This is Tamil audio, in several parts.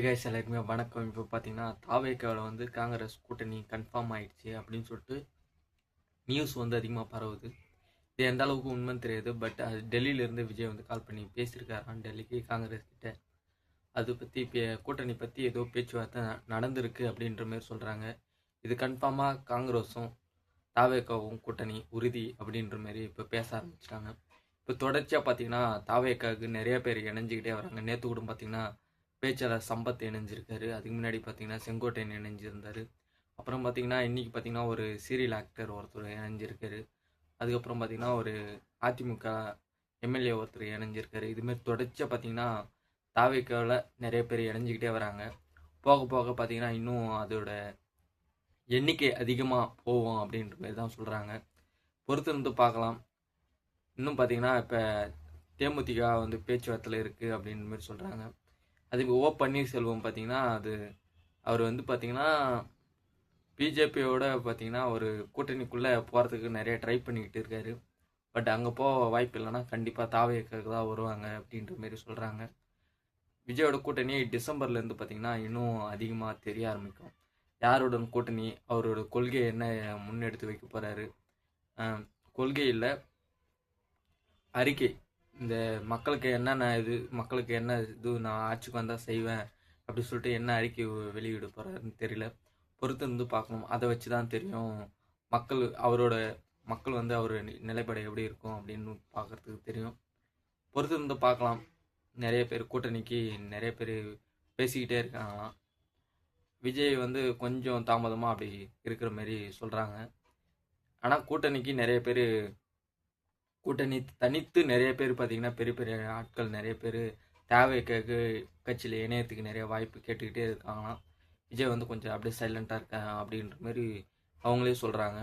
கைஸ் எல்லாருக்குமே வணக்கம். இப்போ பார்த்தீங்கன்னா தாவேக்காவில் வந்து காங்கிரஸ் கூட்டணி கன்ஃபார்ம் ஆயிடுச்சு அப்படின்னு சொல்லிட்டு நியூஸ் வந்து அதிகமாக பரவுது. இது எந்த அளவுக்கு உண்மைன்னு தெரியாது பட் அது டெல்லியிலேருந்து விஜய் வந்து கால் பண்ணி பேசியிருக்காரான் டெல்லிக்கு காங்கிரஸ் கிட்ட. அது பற்றி இப்போ கூட்டணி பற்றி ஏதோ பேச்சுவார்த்தை நடந்திருக்கு அப்படின்ற மாதிரி சொல்கிறாங்க இது கன்ஃபார்மாக காங்கிரஸும் தாவேக்காவும் கூட்டணி உறுதி அப்படின்ற மாதிரி இப்போ பேச ஆரம்பிச்சிட்டாங்க. இப்போ தொடர்ச்சியாக பார்த்தீங்கன்னா தாவேக்காவுக்கு நிறைய பேர் இணைஞ்சிக்கிட்டே வராங்க. நேற்று கூட பார்த்தீங்கன்னா பேச்சாளர் சம்பத் இணைஞ்சிருக்காரு. அதுக்கு முன்னாடி பார்த்தீங்கன்னா செங்கோட்டையன் இணைஞ்சிருந்தார். அப்புறம் பார்த்தீங்கன்னா இன்றைக்கி பார்த்தீங்கன்னா ஒரு சீரியல் ஆக்டர் ஒருத்தர் இணைஞ்சிருக்காரு. அதுக்கப்புறம் பார்த்தீங்கன்னா ஒரு அதிமுக எம்எல்ஏ ஒருத்தர் இணைஞ்சிருக்காரு. இதுமாரி தொடர்ச்சியாக பார்த்தீங்கன்னா தாவேக்காவில் நிறைய பேர் இணைஞ்சிக்கிட்டே வராங்க. போக போக பார்த்தீங்கன்னா இன்னும் அதோட எண்ணிக்கை அதிகமாக போகும் அப்படின்ற மாதிரி தான் சொல்கிறாங்க பொறுத்திருந்து பார்க்கலாம். இன்னும் பார்த்தீங்கன்னா இப்போ தேமுதிக வந்து பேச்சுவார்த்தையில் இருக்குது அப்படின்ற மாதிரி சொல்கிறாங்க அதுக்கு ஓ பன்னீர்செல்வம் பார்த்தீங்கன்னா அது அவர் வந்து பார்த்தீங்கன்னா பிஜேபியோட பார்த்தீங்கன்னா ஒரு கூட்டணிக்குள்ளே போகிறதுக்கு நிறைய ட்ரை பண்ணிக்கிட்டு இருக்காரு. பட் அங்கே போக வாய்ப்பு இல்லைன்னா கண்டிப்பாக தாவையக்காக தான் வருவாங்க அப்படின்ற மாதிரி சொல்கிறாங்க விஜயோட கூட்டணி டிசம்பர்லேருந்து பார்த்தீங்கன்னா இன்னும் அதிகமாக தெரிய ஆரம்பிக்கும். யாரோட கூட்டணி அவரோட கொள்கை என்ன முன்னெடுத்து வைக்க போகிறாரு கொள்கை இல்லை அறிக்கை. இந்த மக்களுக்கு என்னென்ன இது மக்களுக்கு என்ன இது நான் ஆட்சிக்கு வந்தால் செய்வேன் அப்படி சொல்லிட்டு என்ன அறிக்கை வெளியிட போகிறாருன்னு தெரியல. பொறுத்து இருந்து பார்க்கணும். அதை வச்சு தான் தெரியும். மக்கள் அவரோட மக்கள் வந்து அவர் நிலைப்பாடு எப்படி இருக்கும் அப்படின்னு பார்க்கறதுக்கு தெரியும். பொறுத்து இருந்து பார்க்கலாம். நிறைய பேர் கூட்டணிக்கு நிறைய பேர் பேசிக்கிட்டே இருக்காங்களாம். விஜய் வந்து கொஞ்சம் தாமதமாக அப்படி இருக்கிற மாதிரி சொல்கிறாங்க ஆனால் கூட்டணிக்கு நிறைய பேர் கூட்டணி தனித்து நிறைய பேர் பார்த்தீங்கன்னா பெரிய பெரிய ஆட்கள் நிறைய பேர் தேவைக்கு கட்சியில் இணையத்துக்கு நிறைய வாய்ப்பு கேட்டுக்கிட்டே இருக்காங்களாம். விஜய் வந்து கொஞ்சம் அப்படியே சைலண்ட்டாக இருக்கேன் அப்படின்ற மாதிரி அவங்களே சொல்கிறாங்க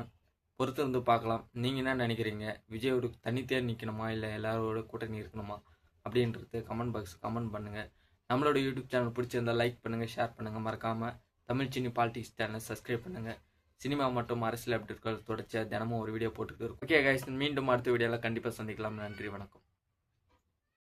பொறுத்து இருந்து பார்க்கலாம். நீங்கள் என்ன நினைக்கிறீங்க? விஜயோட தனித்தேர் நிற்கணுமா இல்லை எல்லாரோட கூட்டணி இருக்கணுமா? அப்படின்றது கமெண்ட் பாக்ஸ் கமெண்ட் பண்ணுங்கள் நம்மளோட யூடியூப் சேனல் பிடிச்சிருந்தா லைக் பண்ணுங்கள் ஷேர் பண்ணுங்கள் மறக்காமல் தமிழ் சினி பாலிட்டிக்ஸ் சேனலை சப்ஸ்கிரைப் பண்ணுங்கள் சினிமா மற்றும் அரசியல் அப்டேட்கள் தொடர்ச்சியாக தினமும் ஒரு வீடியோ போட்டுக்கிட்டு இருக்கும். ஓகே கைஸ் மீண்டும் அடுத்த வீடியோவில் கண்டிப்பாக சந்திக்கலாம். நன்றி வணக்கம்.